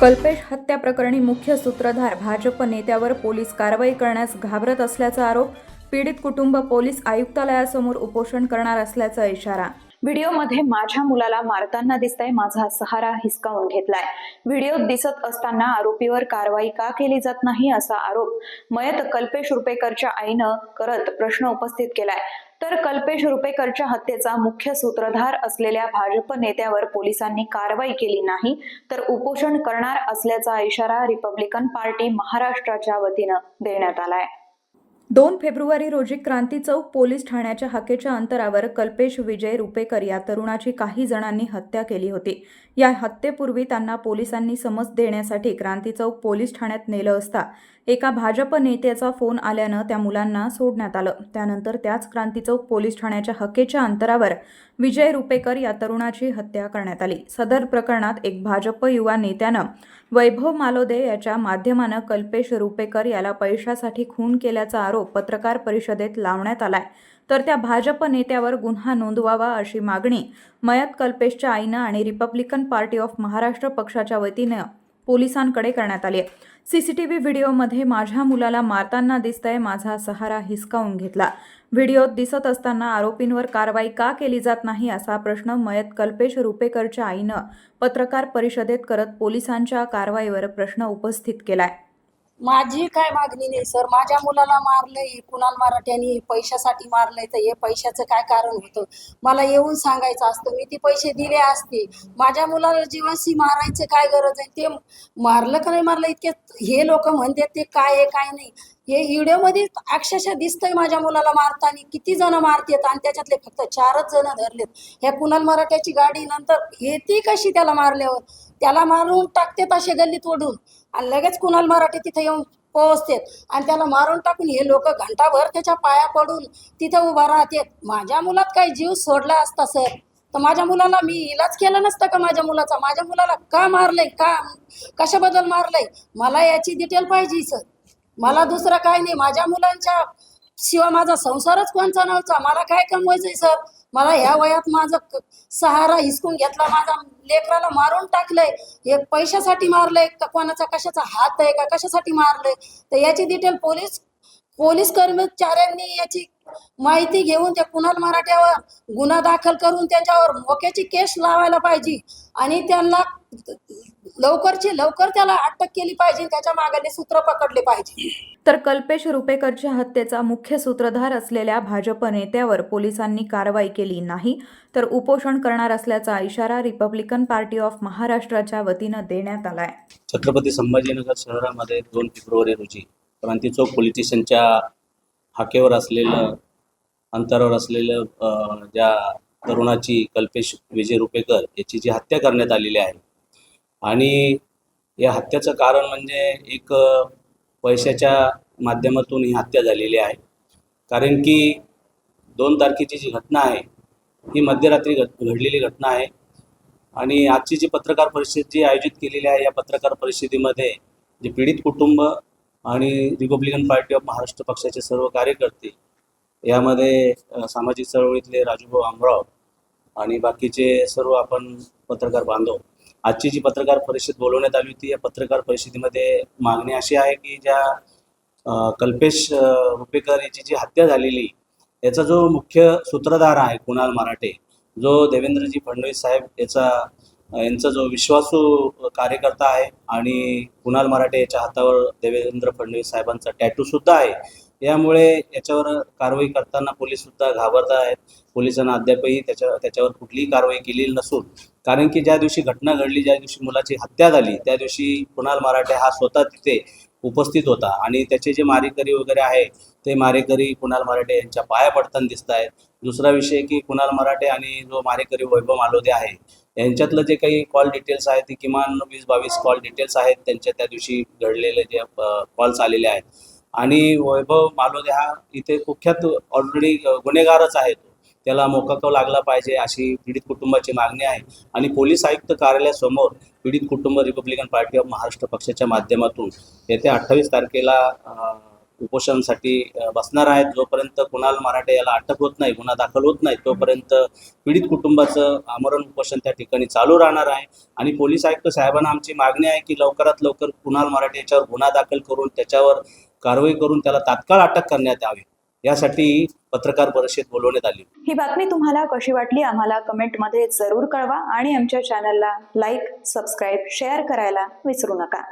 कल्पेश हत्या प्रकरणी मुख्य सूत्रधार भाजप नेत्यावर पोलीस कारवाई करण्यास घाबरत असल्याचा आरोप पीडित कुटुंब पोलीस आयुक्तालयासमोर उपोषण करणार असल्याचा इशारा. व्हिडिओमध्ये माझ्या मुलाला मारताना दिसतंय माझा सहारा हिसकावून घेतलाय. व्हिडिओत दिसत असताना आरोपीवर कारवाई का केली जात नाही असा आरोप मयत कल्पेश रुपेकरच्या आईनं करत प्रश्न उपस्थित केलाय. तर कल्पेश रुपेकरच्या हत्येचा मुख्य सूत्रधार असलेल्या भाजप नेत्यावर पोलिसांनी कारवाई केली नाही तर उपोषण करणार असल्याचा इशारा रिपब्लिकन पार्टी महाराष्ट्राच्या वतीनं देण्यात आलाय. दोन फेब्रुवारी रोजी क्रांती चौक पोलीस ठाण्याच्या हाकेच्या अंतरावर कल्पेश विजय रुपेकर या तरुणाची काही जणांनी हत्या केली होती. या हत्येपूर्वी त्यांना पोलिसांनी समज देण्यासाठी क्रांती चौक पोलीस ठाण्यात नेलं असता एका भाजप नेत्याचा फोन आल्यानं त्या मुलांना सोडण्यात आलं. त्यानंतर त्याच क्रांती चौक पोलीस ठाण्याच्या हकेच्या अंतरावर विजय रुपेकर या तरुणाची हत्या करण्यात आली. सदर प्रकरणात एक भाजप युवा नेत्यानं वैभव मालोदे याच्या माध्यमानं कल्पेश रुपेकर याला पैशासाठी खून केल्याचा आरोप पत्रकार परिषदेत लावण्यात आलाय. तर त्या भाजप नेत्यावर गुन्हा नोंदवावा अशी मागणी मयत कल्पेशच्या आईनं आणि रिपब्लिकन पार्टी ऑफ महाराष्ट्र पक्षाच्या वतीनं पोलिसांकडे करण्यात आली आहे. सीसीटीव्ही व्हिडिओमध्ये माझ्या मुलाला मारताना दिसतंय माझा सहारा हिसकावून घेतला. व्हिडिओत दिसत असताना आरोपींवर कारवाई का केली जात नाही असा प्रश्न मयत कल्पेश रुपेकरच्या आईनं पत्रकार परिषदेत करत पोलिसांच्या कारवाईवर प्रश्न उपस्थित केलाय. माझी काय मागणी नाही सर. माझ्या मुलाला मारलंय कुणाल मराठ्यांनी पैशासाठी मारलंय तर हे पैशाचं काय कारण होतं? मला येऊन सांगायचं असतं. मी ते पैसे दिले असते. माझ्या मुलाला जीवाशी मारायचं काय गरज आहे? ते मारलं का नाही मारलं? इतके हे लोक म्हणतात ते काय आहे काय नाही. हे व्हिडिओमध्ये अक्षरशः दिसतंय माझ्या मुलाला मारताना. किती जण मारतात आणि त्याच्यातले फक्त चारच जण धरलेत. ह्या कुणाल मराठ्याची गाडी नंतर येते कशी त्याला मारल्यावर? त्याला मारून टाकतात असे गल्लीत ओढून. आणि लगेच कुणाल मराठे तिथे येऊन पोहोचतात आणि त्याला मारून टाकून हे लोक घंटाभर त्याच्या पाया पडून तिथं उभा राहतात. माझ्या मुलात काही जीव सोडला असता सर? तर माझ्या मुलाला मी इलाज केला नसता का माझ्या मुलाचा? माझ्या मुलाला का मारलंय? का कशाबद्दल मारलंय? मला याची डिटेल पाहिजे सर. मला दुसरं काय नाही. माझ्या मुलांच्या शिवाय माझा संसारच कोणचा नव्हता? मला काय कमवायचंय सर? मला ह्या वयात माझं क- सहारा हिसकून घेतला माझा लेकराला मारून टाकलंय. हे पैशासाठी मारलंय का कोणाचा कशाचा हात आहे का कशासाठी मारलंय? तर याची डिटेल पोलीस पोलीस कर्मचाऱ्यांनी याची माहिती घेऊन त्या कुणाल मराठ्यावर गुन्हा दाखल करून त्यांच्यावर मोक्याची केस लावायला पाहिजे. आणि त्यांना लवकरची लवकर त्याला अटक केली पाहिजे त्याच्या मागाने सूत्र पकडले पाहिजे. तर कल्पेश रुपेकरच्या हत्येचा मुख्य सूत्रधार असलेल्या भाजप नेत्यावर पोलिसांनी कारवाई केली नाही तर उपोषण करणार असल्याचा इशारा रिपब्लिकन पार्टी ऑफ महाराष्ट्राच्या वतीनं देण्यात आलाय. छत्रपती संभाजीनगर शहरामध्ये दोन फेब्रुवारी रोजी क्रांती चौक पोलीस स्टेशनच्या हाकेवर असलेलं अंतरावर असलेलं ज्या तरुणाची कल्पेश विजय रुपेकर याची जी हत्या करण्यात आलेली आहे. आणि या हत्याचं कारण म्हणजे एक पैशाच्या माध्यमातून ही हत्या झालेली आहे. कारण की दोन तारखेची जी घटना आहे ही मध्यरात्री घट घडलेली घटना आहे. आणि आजची जी पत्रकार परिषद जी आयोजित केलेली आहे या पत्रकार परिषदेमध्ये जे पीडित कुटुंब आणि रिपब्लिकन पार्टी ऑफ महाराष्ट्र पक्षाचे सर्व कार्यकर्ते यामध्ये सामाजिक चळवळीतले राजूभाऊ आमराव आणि बाकीचे सर्व आपण पत्रकार बांधव आजची जी पत्रकार परिषद बोलवण्यात आली होती या पत्रकार परिषदेमध्ये मागणी अशी आहे की ज्या कल्पेश रुपेकर याची जी हत्या झालेली याचा जो मुख्य सूत्रधार आहे कुणाल मराठे जो देवेंद्रजी फडणवीस साहेब याचा यांचा जो विश्वासू कार्यकर्ता आहे आणि कुणाल मराठे याच्या हातावर देवेंद्र फडणवीस साहेबांचा टॅटू सुद्धा आहे यामुळे याच्यावर कारवाई करताना पोलीस सुद्धा घाबरत आहेत. पोलिसांना अद्यापही त्याच्या त्याच्यावर कुठलीही कारवाई केलेली नसून कारण की ज्या दिवशी घटना घडली ज्या दिवशी मुलाची हत्या झाली त्या दिवशी कुणाल मराठे हा स्वतः तिथे उपस्थित होता. आणि त्याचे जे मारेकरी वगैरे आहे ते मारेकरी कुणाल मराठे यांच्या पाया पडताना दिसत आहेत. दुसरा विषय की कुणाल मराठे आणि जो मारेकरी वैभव मालोदे आहे यांच्यातलं जे काही कॉल डिटेल्स आहेत ते किमान वीस बावीस कॉल डिटेल्स आहेत त्यांच्या त्या दिवशी घडलेले जे कॉल्स आलेले आहेत. आणि वैभव मालोदे हा इथे कुख्यात ऑलरेडी गुन्हेगारच आहे त्याला मोकाटो लागला पाहिजे अशी पीडित कुटुंबाची मागणी आहे. आणि पोलीस आयुक्त कार्यालयासमोर पीडित कुटुंब रिपब्लिकन पार्टी ऑफ महाराष्ट्र पक्षाच्या माध्यमातून येत्या अठ्ठावीस तारखेला उपोषणासाठी बसणार आहेत. जोपर्यंत कुणाल मराठे याला अटक होत नाही गुन्हा दाखल होत नाही तोपर्यंत पीडित कुटुंबाचं आमरण उपोषण त्या ठिकाणी चालू राहणार आहे. आणि पोलीस आयुक्त साहेबांना आमची मागणी आहे की लवकरात लवकर कुणाल मराठे याच्यावर गुन्हा दाखल करून त्याच्यावर कारवाई करून त्याला तात्काळ अटक करण्यात यावी यासाठी पत्रकार परिषद बोलवण्यात आली. ही बातमी तुम्हाला कशी वाटली आम्हाला कमेंटमध्ये जरूर कळवा आणि आमच्या चॅनलला लाईक सबस्क्राईब शेअर करायला विसरू नका.